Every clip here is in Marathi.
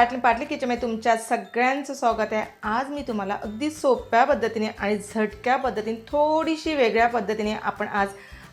पाटली पाटली किचनमध्ये तुमच्या सगळ्यांचं स्वागत आहे. आज मी तुम्हाला अगदी सोप्या पद्धतीने आणि झटक्या पद्धतीने थोडीशी वेगळ्या पद्धतीने आपण आज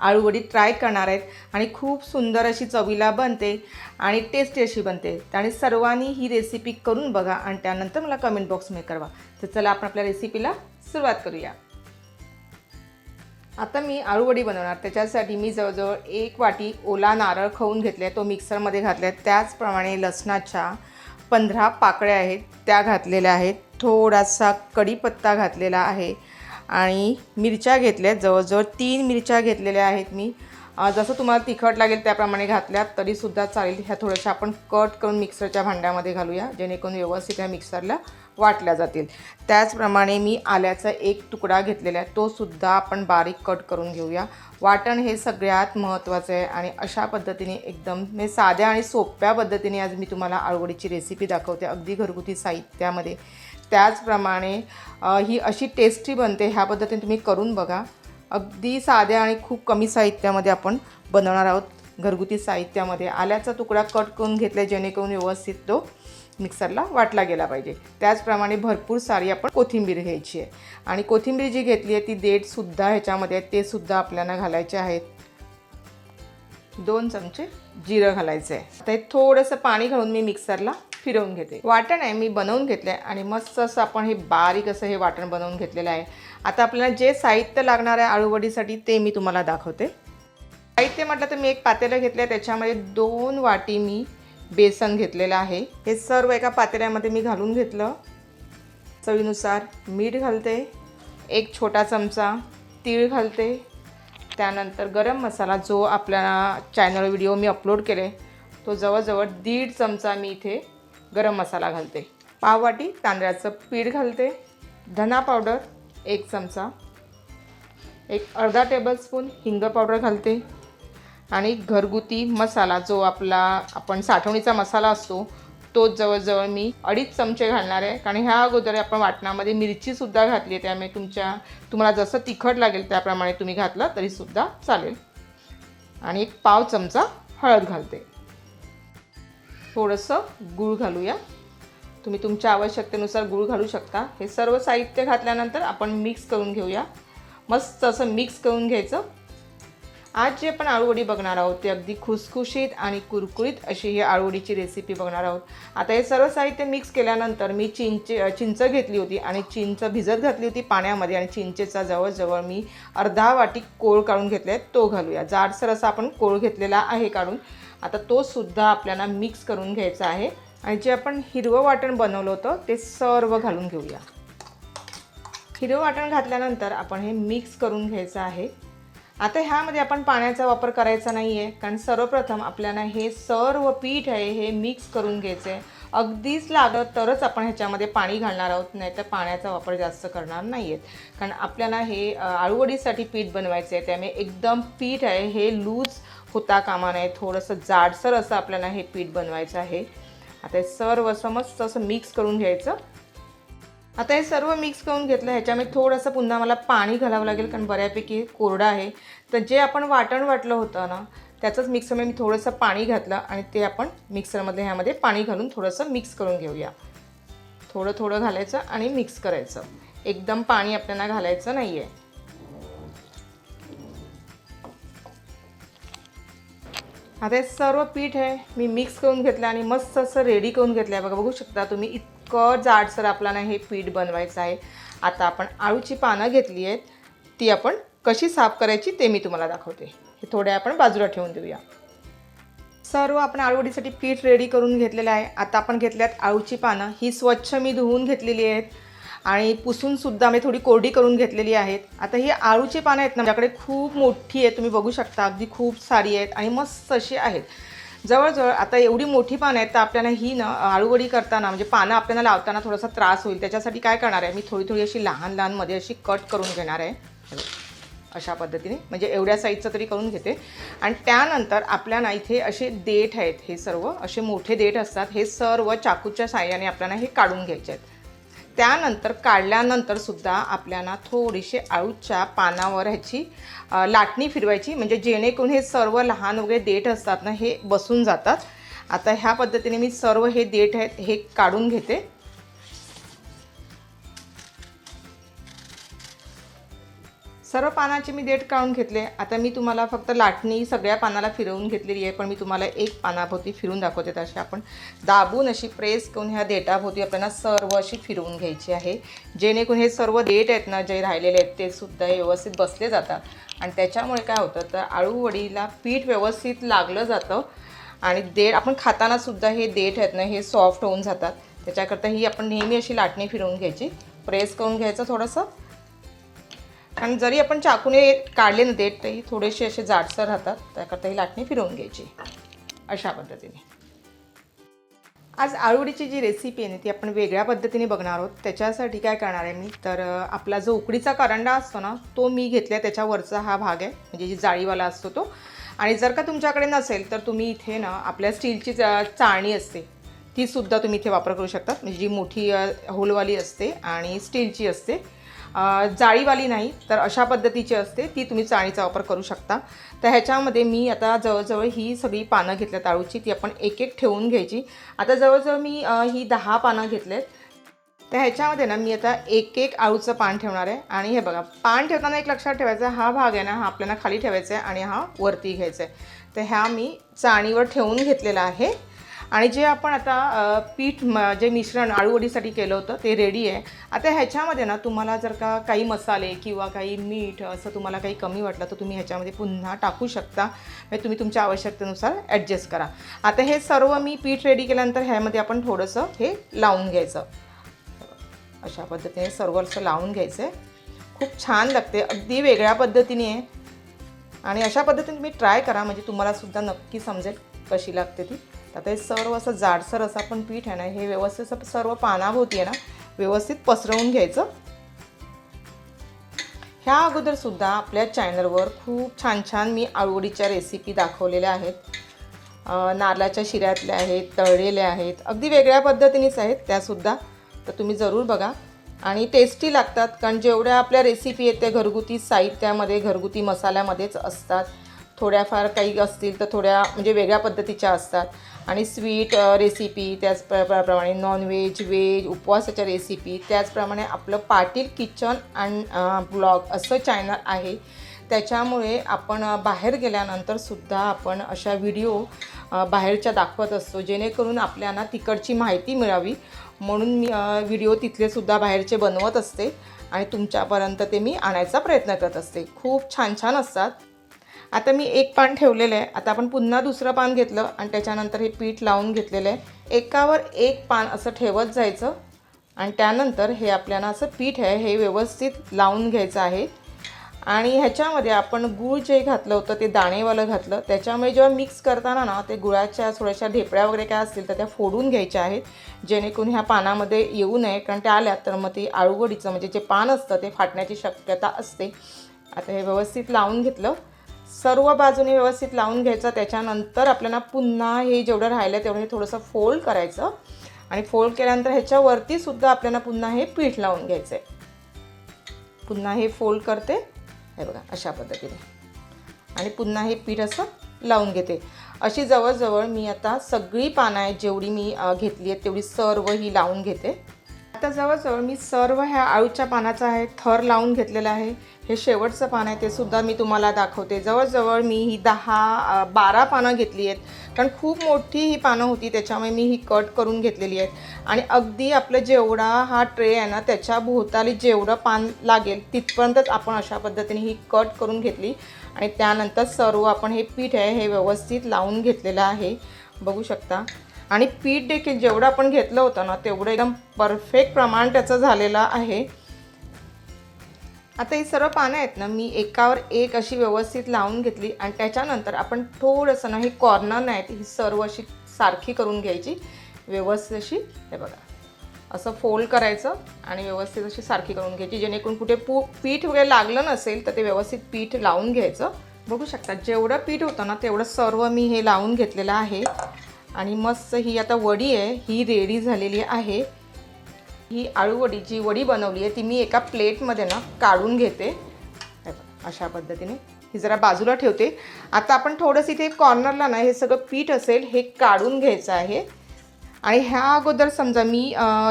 आळूवडी ट्राय करणार आहेत. आणि खूप सुंदर अशी चवीला बनते आणि टेस्टी अशी बनते. आणि सर्वांनी ही रेसिपी करून बघा आणि त्यानंतर मला कमेंट बॉक्समध्ये कळवा. तर चला आपण आपल्या रेसिपीला सुरुवात करूया. आता मी आळूवडी बनवणार. त्याच्यासाठी मी जवळजवळ एक वाटी ओला नारळ खवून घेतले. तो मिक्सरमध्ये घातल्या त्याचप्रमाणे लसणाच्या पंधरा पाकळ्या आहेत त्या घातलेल्या आहेत. थोडासा कढीपत्ता घातलेला आहे. आणि मिरच्या घेतल्या जवळजवळ तीन मिरच्या घेतलेल्या आहेत मी. जसं तुम्हाला तिखट लागेल त्याप्रमाणे घातल्या तरीसुद्धा चालेल. ह्या थोड्याशा आपण कट करून मिक्सरच्या भांड्यामध्ये घालूया जेणेकरून व्यवस्थित ह्या मिक्सरला वाटल्या जातील. त्याचप्रमाणे मी आल्याचा एक तुकडा घेतलेला आहे तो सुद्धा आपण बारीक कट करून घेऊया. वाटण हे सगळ्यात महत्त्वाचं आहे आणि अशा पद्धतीने एकदम म्हणजे साध्या आणि सोप्या पद्धतीने आज मी तुम्हाला आळवडीची रेसिपी दाखवते अगदी घरगुती साहित्यामध्ये. त्याचप्रमाणे ही अशी टेस्टी बनते ह्या पद्धतीने तुम्ही करून बघा. अगदी साध्या आणि खूप कमी साहित्यामध्ये आपण बनवणार आहोत घरगुती साहित्यामध्ये. आल्याचा तुकडा कट करून घेतला जेणेकरून व्यवस्थित तो मिक्सरला वाटला गेला पाहिजे. त्याचप्रमाणे भरपूर सारी आपण कोथिंबीर घ्यायची आहे. आणि कोथिंबीर जी घेतली आहे ती देठसुद्धा ह्याच्यामध्ये आहे ते सुद्धा आपल्याला घालायचे आहेत. दोन चमचे जिरं घालायचं आहे आता हे थोडंसं पाणी घालून मी मिक्सरला फिरवून घेते. वाटण आहे मी बनवून घेतलं आहे आणि मस्त असं आपण हे बारीक असं हे वाटण बनवून घेतलेलं आहे. आता आपल्याला जे साहित्य लागणार आहे आळूवडीसाठी ते मी तुम्हाला दाखवते. साहित्य म्हटलं तर मी एक पातेलं घेतलं आहे त्याच्यामध्ये दोन वाटी मी बेसन घेतलेलं आहे. हे सर्व एका पातेल्यामध्ये मी घालून घेतलं. चवीनुसार मीठ घालते. एक छोटा चमचा तीळ घालते. त्यानंतर गरम मसाला जो आपल्या चॅनल व्हिडिओ मी अपलोड केले तो जवळजवळ दीड चमचा मी इथे गरम मसाला घालते. पाववाटी तांदळाचं पीठ घालते. धना पावडर एक चमचा. एक अर्धा टेबलस्पून हिंग पावडर घालते. आणि घरगुती मसाला जो आपला आपण साठवणीचा मसाला असतो तो जवळजवळ मी अडीच चमचे घालणार आहे. कारण ह्या अगोदर आपण वाटणामध्ये मिरचीसुद्धा घातली आहे त्यामुळे तुमच्या तुम्हाला जसं तिखट लागेल त्याप्रमाणे तुम्ही घातलं तरीसुद्धा चालेल. आणि एक पाव चमचा हळद घालते. थोडंसं गूळ घालूया. तुम्ही तुमच्या आवश्यकतेनुसार गूळ घालू शकता. हे सर्व साहित्य घातल्यानंतर आपण मिक्स करून घेऊया. मस्त असं मिक्स करून घ्यायचं. आज जे आपण आळूवडी बघणार आहोत ते अगदी खुसखुशीत आणि कुरकुरीत अशी ही आळूवडीची रेसिपी बघणार आहोत. आता हे सर्व साहित्य मिक्स केल्यानंतर मी चिंच चिंच घेतली होती आणि चिंच भिजत घातली होती पाण्यामध्ये आणि चिंचेचा जवळजवळ मी अर्धा वाटी कोळ काढून घेतला आहे तो घालूया. जाडसर असा आपण कोळ घेतलेला आहे काढून. आता तो सुद्धा आपल्याला मिक्स करून घ्यायचा आहे आणि जे आपण हिरवं वाटण बनवलं होतं ते सर्व घालून घेऊया. हिरवं वाटण घातल्यानंतर आपण हे मिक्स करून घ्यायचं आहे. आता ह्यामध्ये आपण पाण्याचा वापर करायचा नाही आहे कारण सर्वप्रथम आपल्याला हे सर्व पीठ आहे हे मिक्स करून घ्यायचं आहे अगदीच लागलं तरच आपण ह्याच्यामध्ये पाणी घालणार आहोत नाही तर पाण्याचा वापर जास्त करणार नाही आहेत कारण आपल्याला हे आळूवडीसाठी पीठ बनवायचं आहे त्यामुळे एकदम पीठ आहे हे लूज होता कामा नये. थोडंसं जाडसर असं आपल्याला हे पीठ बनवायचं आहे. आता हे सर्व समस्त असं मिक्स करून घ्यायचं. आता हे सर्व मिक्स करून घेतलं ह्याच्यामध्ये थोडंसं पुन्हा मला पाणी घालावं लागेल कारण बऱ्यापैकी कोरडं आहे. तर जे आपण वाटण वाटलं होतं ना त्याचंच मिक्सरमध्ये मी थोडंसं पाणी घातलं आणि ते आपण मिक्सरमध्ये ह्यामध्ये पाणी घालून थोडंसं मिक्स करून घेऊया. थोडं थोडं घालायचं आणि मिक्स करायचं. एकदम पाणी आपल्याला घालायचं नाही आहे आता हे सर्व पीठ आहे मी मिक्स करून घेतलं आणि मस्त असं रेडी करून घेतलं आहे बघा बघू शकता तुम्ही इतकं जाडसर आपल्याला हे पीठ बनवायचं आहे. आता आपण आळूची पानं घेतली आहेत. ती आपण कशी साफ करायची ते मी तुम्हाला दाखवते. हे थोड्या आपण बाजूला ठेवून देऊया. सर्व आपण आळूवडीसाठी पीठ रेडी करून घेतलेलं आहे. आता आपण घेतल्यात आळूची पानं. ही स्वच्छ मी धुवून घेतलेली आहेत. आणि पुसूनसुद्धा मी थोडी कोरडी करून घेतलेली आहेत. आता ही आळूची पानं आहेत ना माझ्याकडे खूप मोठी आहेत. तुम्ही बघू शकता अगदी खूप सारी आहेत आणि मस्त अशी आहेत. जवळजवळ आता एवढी मोठी पानं आहेत तर आपल्याला ही ना आळूवडी करताना म्हणजे पानं आपल्याला लावताना थोडासा त्रास होईल. त्याच्यासाठी काय करणार आहे? मी थोडी थोडी अशी लहान लहानमध्ये अशी कट करून घेणार आहे. अशा पद्धतीने. म्हणजे एवढ्या साईजचं तरी करून घेते. आणि त्यानंतर आपल्याला इथे असे देठ आहेत हे सर्व. असे मोठे देठ असतात. हे सर्व चाकूच्या साह्याने आपल्याला हे काढून घ्यायचे आहेत. त्यानंतर काढल्यानंतर सुद्धा आपल्याला थोडीशी आळूच्या पानावर ह्याची लाटणी फिरवायची. म्हणजे जेणेकरून हे सर्व लहान वगैरे देठ असतात ना हे बसून जातात. आता ह्या पद्धतीने मी सर्व हे देठ आहेत हे काढून घेते. सर्व पानाचे मी देठ काढून घेतले. आता मी तुम्हाला फक्त लाटणी सगळ्या पानाला फिरवून घेतलेली आहे पण मी तुम्हाला एक पानाभोवती फिरून दाखवते. तशी आपण दाबून अशी प्रेस करून ह्या देठाभोवती आपल्याला सर्व अशी फिरवून घ्यायची आहे. जेणेकरून हे सर्व देठ आहेत ना जे राहिलेले आहेत ते सुद्धा व्यवस्थित बसले जातात. आणि त्याच्यामुळे काय होतं तर आळूवडीला पीठ व्यवस्थित लागलं जातं. आणि देठ आपण खातानासुद्धा हे देठ आहेत ना हे सॉफ्ट होऊन जातात. त्याच्याकरता ही आपण नेहमी अशी लाटणी फिरवून घ्यायची. प्रेस करून घ्यायचं थोडंसं. आणि जरी आपण चाकूने काढले ना देठ तरी थोडेसे असे जाडसर राहतात. त्याकरता ही लाटणी फिरवून घ्यायची. अशा पद्धतीने. आज आळूवडीची जी रेसिपी आहे ना ती आपण वेगळ्या पद्धतीने बघणार आहोत. त्याच्यासाठी काय करणार आहे मी? तर आपला जो उकडीचा करंडा असतो ना तो मी घेतला त्याच्यावरचा हा भाग आहे. म्हणजे जी जाळीवाला असतो तो. आणि जर का तुमच्याकडे नसेल तर तुम्ही इथे ना आपल्या स्टीलची चाळणी असते. तीसुद्धा तुम्ही इथे वापर करू शकता म्हणजे जी मोठी होलवाली असते आणि स्टीलची असते. जाळीवाली नाही तर अशा पद्धतीची असते ती तुम्ही चाळीचा वापर करू शकता. तर ह्याच्यामध्ये मी आता जवळजवळ ही सगळी पानं घेतल्या आळूची ती आपण एक एक ठेवून घ्यायची. आता जवळजवळ मी ही दहा पानं घेतलेत. तर ह्याच्यामध्ये ना मी आता एक एक आळूचं पान ठेवणार आहे. आणि हे बघा पान ठेवताना एक लक्षात ठेवायचं हा भाग आहे ना हा आपल्याला खाली ठेवायचा आहे आणि हा वरती घ्यायचा आहे. तर ह्या मी चाळणीवर ठेवून घेतलेला आहे. आणि जे आपण आता पीठ म जे मिश्रण आळूवडीसाठी केलं होतं ते रेडी आहे. आता ह्याच्यामध्ये ना तुम्हाला जर का काही मसाले किंवा काही मीठ असं तुम्हाला काही कमी वाटलं तर तुम्ही ह्याच्यामध्ये पुन्हा टाकू शकता. म्हणजे तुम्ही तुमच्या आवश्यकतेनुसार ॲडजस्ट करा. आता हे सर्व मी पीठ रेडी केल्यानंतर ह्यामध्ये आपण थोडंसं हे लावून घ्यायचं. अशा पद्धतीने सर्व असं लावून घ्यायचं आहे खूप छान लागते. अगदी वेगळ्या पद्धतीने आहे. आणि अशा पद्धतीने तुम्ही ट्राय करा. म्हणजे तुम्हाला सुद्धा नक्की समजेल कशी लागते ती. आता हे सर्व असं जाडसर असं आपण पीठ आहे ना हे व्यवस्थित असं सर्व पानाभोवती आहे ना व्यवस्थित पसरवून घ्यायचं. ह्या अगोदरसुद्धा आपल्या चॅनलवर खूप छान छान मी आळूवडीच्या रेसिपी दाखवलेल्या आहेत. नारळाच्या शिऱ्यातल्या आहेत तळलेल्या आहेत अगदी वेगळ्या पद्धतीनेच आहेत त्यासुद्धा तर तुम्ही जरूर बघा. आणि टेस्टी लागतात कारण जेवढ्या आपल्या रेसिपी आहेत त्या घरगुती साहित्यामध्ये घरगुती मसाल्यामध्येच असतात. थोड्याफार काही असतील तर थोड्या म्हणजे वेगळ्या पद्धतीच्या असतात. आणि स्वीट रेसिपी त्याच प्र- प्रमाणे नॉनव्हेज व्हेज उपवासाच्या रेसिपी त्याचप्रमाणे आपलं पाटील किचन अँड ब्लॉग असं चॅनल आहे. त्याच्यामुळे आपण बाहेर गेल्यानंतर सुद्धा आपण अशा व्हिडिओ बाहेरच्या दाखवत असतो. जेणेकरून आपल्याला तिकडची माहिती मिळावी. म्हणून मी व्हिडिओ तिथले सुद्धा बाहेरचे बनवत असते. आणि तुमच्यापर्यंत ते मी आणायचा प्रयत्न करत असते. खूप छान छान असतात. आता मी एक पान ठेवलेलं आहे. आता आपण पुन्हा दुसरं पान घेतलं आणि त्याच्यानंतर हे पीठ लावून घेतलेलं आहे. एकावर एक पान असं ठेवत जायचं आणि त्यानंतर हे आपल्याला असं पीठ आहे हे व्यवस्थित लावून घ्यायचं आहे. आणि ह्याच्यामध्ये आपण गूळ जे घातलं होतं ते दाणेवालं घातलं. त्याच्यामुळे जेव्हा मिक्स करताना ना ते गुळाच्या थोड्याशा ढेपळ्या वगैरे काय असतील तर त्या फोडून घ्यायच्या आहेत. जेणेकरून ह्या पानामध्ये येऊ नये कारण त्या आल्या तर मग ते आळूवडीचं म्हणजे जे पान असतं ते फाटण्याची शक्यता असते. आता हे व्यवस्थित लावून घेतलं. सर्व बाजूने व्यवस्थित लावून घ्यायचं. त्याच्यानंतर आपल्याला पुन्हा हे जेवढं राहिलं तेवढं हे थोडंसं फोल्ड करायचं. आणि फोल्ड केल्यानंतर ह्याच्यावरती सुद्धा आपल्याला पुन्हा हे पीठ लावून घ्यायचं आहे पुन्हा हे फोल्ड करते. हे बघा अशा पद्धतीने. आणि पुन्हा हे पीठ असं लावून घेते. अशी जवळजवळ मी आता सगळी पानं आहेत जेवढी मी घेतली आहेत तेवढी सर्व ही लावून घेते. आता जवळजवळ मी सर्व ह्या आळूच्या पानाचा आहे थर लावून घेतलेला आहे. हे शेवटचं पान आहे ते सुद्धा मी तुम्हाला दाखवते. जवळजवळ मी ही दहा बारा पानं घेतली आहेत. कारण खूप मोठी ही पानं होती त्याच्यामुळे मी ही कट करून घेतलेली आहेत. आणि अगदी आपलं जेवढा हा ट्रे आहे ना त्याच्या भोवताली जेवढं पान लागेल तिथपर्यंतच आपण अशा पद्धतीने ही कट करून घेतली. आणि त्यानंतर सर्व आपण हे पीठ आहे हे व्यवस्थित लावून घेतलेलं आहे. बघू शकता. आणि पीठ देखील जेवढं आपण घेतलं होतं ना तेवढं एकदम परफेक्ट प्रमाण त्याचं झालेलं आहे. आता ही सर्व पानं आहेत ना मी एकावर एक अशी व्यवस्थित लावून घेतली आणि त्याच्यानंतर आपण थोडंसं ना हे कॉर्नर नाहीत ही सर्व अशी सारखी करून घ्यायची. व्यवस्थित अशी हे बघा. असं फोल्ड करायचं आणि व्यवस्थित अशी सारखी करून घ्यायची. जेणेकरून कुठे पू पीठ वगैरे लागलं नसेल तर ते व्यवस्थित पीठ लावून घ्यायचं. बघू शकता जेवढं पीठ होतं ना तेवढं सर्व मी हे लावून घेतलेलं आहे. आणि मस्त ही आता वडी आहे ही रेडी झालेली आहे. ही आळूवडी जी वडी बनवली आहे ती मी एका प्लेटमध्ये ना काढून घेते. अशा पद्धतीने ही जरा बाजूला ठेवते. आता आपण थोडंसं इथे कॉर्नरला ना हे सगळं पीठ असेल हे काढून घ्यायचं आहे. आणि ह्या अगोदर समजा मी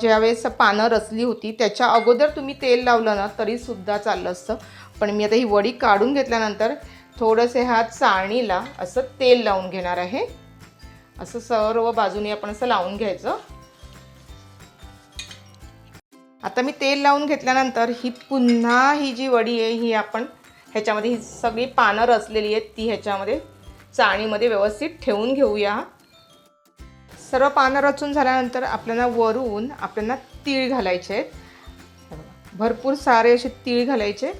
ज्यावेळेस पानं रचली होती त्याच्या अगोदर तुम्ही तेल लावलं ना तरीसुद्धा चाललं असतं. पण मी आता ही वडी काढून घेतल्यानंतर थोडंसे ह्या चाळणीला असं तेल लावून घेणार आहे. असं सर्व बाजूने आपण असं लावून घ्यायचं. आता मी तेल लावून घेतल्यानंतर ही पुन्हा ही जी वडी आहे ही आपण ह्याच्यामध्ये ही सगळी पानं रचलेली आहेत ती ह्याच्यामध्ये चाळणीमध्ये व्यवस्थित ठेवून घेऊया. सर्व पानं रचून झाल्यानंतर आपल्याला वरून आपल्याला तीळ घालायचे आहेत. भरपूर सारे असे तीळ घालायचे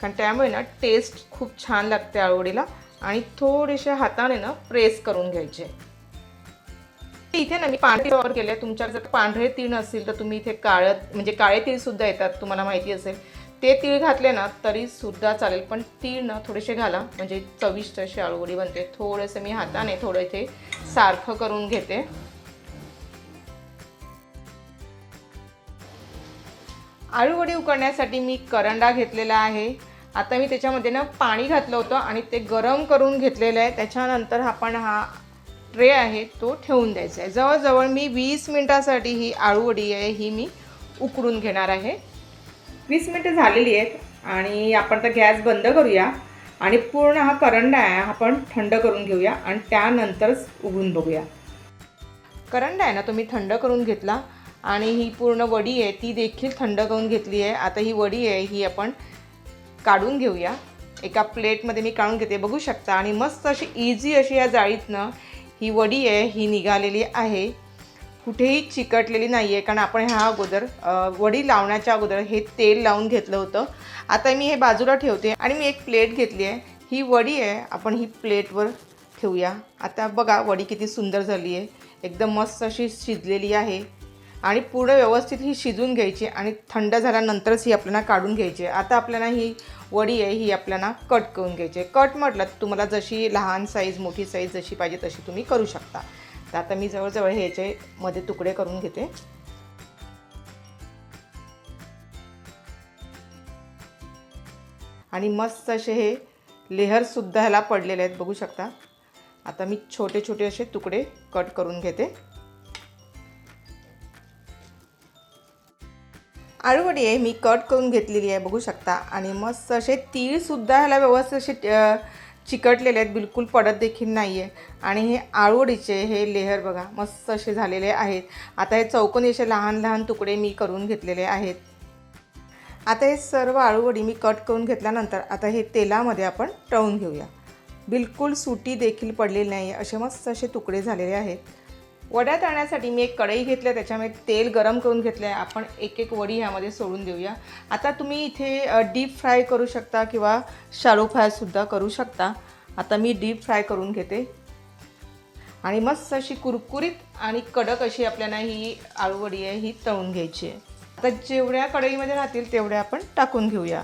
कारण त्यामुळे ना टेस्ट खूप छान लागते आळवडीला आणि थोडेसे हाताने ना प्रेस करून घ्यायचे इथे ना मी पांढरे वापर केले तुमच्याकडे जर पांढरे तीळ असतील तर तुम्ही इथे काळं म्हणजे काळे तीळ सुद्धा येतात तुम्हाला माहिती असेल. ते तीळ घातले ना तरी सुद्धा चालेल. पण तीळ ना थोडेसे घाला म्हणजे चविष्ट अशी आळूवडी बनते. थोडंसं मी हाताने थोडं इथे सारखं करून घेते. आळूवडी उकडण्यासाठी मी करंडा घेतलेला आहे. आता मी त्याच्यामध्ये ना पाणी घातलं होतं आणि ते गरम करून घेतलेलं आहे. त्याच्यानंतर आपण हा ट्रे आहे तो ठेवून द्यायचा आहे. जवळजवळ मी वीस मिनटासाठी ही आळूवडी आहे ही मी उकडून घेणार आहे. वीस मिनटं झालेली आहेत आणि आपण तर गॅस बंद करूया आणि पूर्ण हा करंडा आहे आपण थंड करून घेऊया आणि त्यानंतरच उघडून बघूया. करंडा आहे ना तो मी थंड करून घेतला आणि ही पूर्ण वडी आहे ती देखील थंड करून घेतली आहे. आता ही वडी आहे ही आपण काढून घेऊया. एका प्लेटमध्ये मी काढून घेते बघू शकता. आणि मस्त अशी इझी अशी या जाळीतनं ही वडी आहे ही निघालेली आहे. कुठेही चिकटलेली नाही आहे कारण आपण ह्या अगोदर वडी लावण्याच्या अगोदर हे तेल लावून घेतलं होतं. आता मी हे बाजूला ठेवते आणि मी एक प्लेट घेतली आहे. ही वडी आहे आपण ही प्लेटवर ठेवूया. आता बघा वडी किती सुंदर झाली आहे. एकदम मस्त अशी शिजलेली आहे. आणि पूर्ण व्यवस्थित ही शिजून घ्यायची आणि थंड झाल्यानंतरच ही आपल्याला काढून घ्यायची आहे. आता आपल्याला ही वडी आहे ही आपल्याला कट करून घ्यायची. आहे कट म्हटलं तर तुम्हाला जशी लहान साईज मोठी साईज जशी पाहिजे तशी तुम्ही करू शकता. तर आता मी जवळजवळ ह्याचे मध्ये तुकडे करून घेते. आणि मस्त असे हे लेहरसुद्धा ह्याला पडलेले आहेत बघू शकता. आता मी छोटे छोटे असे तुकडे कट करून घेते. आळूवडी आहे मी कट करून घेतलेली आहे बघू शकता. आणि मस्त असे तीळसुद्धा ह्याला व्यवस्थित असे चिकटलेले आहेत बिलकुल पडत देखील नाही आहे आणि हे आळूवडीचे हे लेहर बघा मस्त असे झालेले आहेत. आता हे चौकोनी असे लहान लहान तुकडे मी करून घेतलेले आहेत. आता हे सर्व आळूवडी मी कट करून घेतल्यानंतर आता हे तेलामध्ये आपण तळून घेऊया. बिलकुल सुटी देखील पडलेली नाही आहे असे मस्त असे तुकडे झालेले आहेत. वड्या तळण्यासाठी मी एक कढई घेतली त्याच्यामध्ये तेल गरम करून घेतलं आहे आपण एक एक वडी ह्यामध्ये सोडून देऊया. आता तुम्ही इथे डीप फ्राय करू शकता किंवा शालो फ्रायसुद्धा करू शकता. आता मी डीप फ्राय करून घेते. आणि मस्त अशी कुरकुरीत आणि कडक अशी आपल्याला ही आळूवडी आहे ही तळून घ्यायची आहे. आता जेवढ्या कढईमध्ये राहतील तेवढ्या आपण टाकून घेऊया.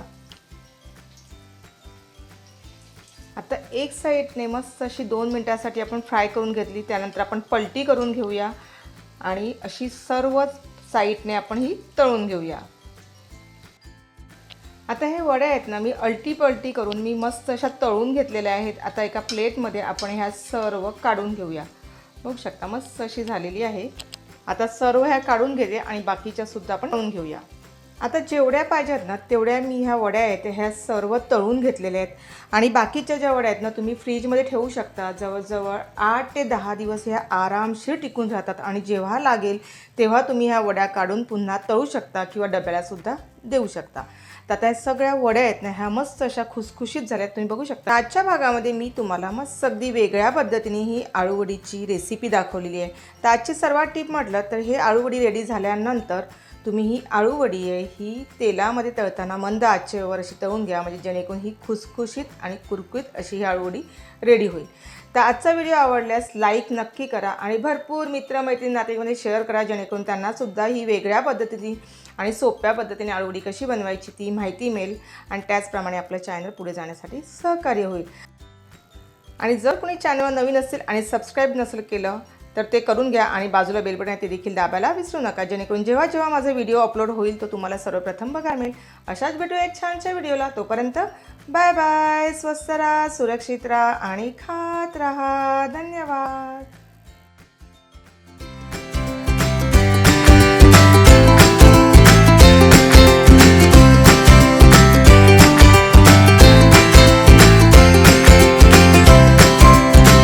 आता एक साईडने मस्त अशी दोन मिनटासाठी आपण फ्राय करून घेतली त्यानंतर आपण पलटी करून घेऊया आणि अशी सर्व साईडने आपण ही तळून घेऊया. आता हे वड्या आहेत ना मी अल्टी पलटी करून मी मस्त अशा तळून घेतलेल्या आहेत. आता एका प्लेटमध्ये आपण ह्या सर्व काढून घेऊया. बघू शकता मस्त अशी झालेली आहे. आता सर्व ह्या काढून घेते आणि बाकीच्या सुद्धा आपण तळून घेऊया. आता जेवढ्या पाहिजेत ना तेवढ्या मी ह्या वड्या आहेत ह्या सर्व तळून घेतलेल्या आहेत. आणि बाकीच्या ज्या वड्या आहेत ना तुम्ही फ्रीजमध्ये ठेवू शकता. जवळजवळ आठ ते दहा दिवस ह्या आरामशीर टिकून राहतात. आणि जेव्हा लागेल तेव्हा तुम्ही ह्या वड्या काढून पुन्हा तळू शकता किंवा डब्यालासुद्धा देऊ शकता. तर आता ह्या सगळ्या वड्या आहेत ना ह्या मस्त अशा खुसखुशीत झाल्यात. तुम्ही बघू शकता. आजच्या भागामध्ये मी तुम्हाला मस्त अगदी वेगळ्या पद्धतीने ही आळूवडीची रेसिपी दाखवलेली आहे. तर आजची सर्वात टीप म्हटलं तर हे आळूवडी रेडी झाल्यानंतर तुम्ही ही आळूवडी आहे ही तेलामध्ये तळताना मंद आचेवर अशी तळून घ्या म्हणजे जेणेकरून ही खुसखुशीत आणि कुरकुरीत अशी ही आळूवडी रेडी होईल. तर आजचा व्हिडिओ आवडल्यास लाईक नक्की करा आणि भरपूर मित्रमैत्रिणी नातेमध्ये शेअर करा जेणेकरून त्यांनासुद्धा ही वेगळ्या पद्धतीने आणि सोप्या पद्धतीने आळूवडी कशी बनवायची ती माहिती मिळेल आणि त्याचप्रमाणे आपलं चॅनल पुढे जाण्यासाठी सहकार्य होईल. आणि जर कोणी चॅनलवर नवीन असेल आणि सबस्क्राईब नसेल केलं तर ते करून घ्या आणि बाजूला बेल आहे ते देखील दाबायला विसरू नका. जेणेकरून जेव्हा जेव्हा माझा व्हिडिओ अपलोड होईल तो तुम्हाला सर्वप्रथम बघायला मिळेल. अशाच भेटूया एक छानशा व्हिडिओला तोपर्यंत बाय बाय स्वस्त राहा सुरक्षित राहा आणि खात राहा. धन्यवाद.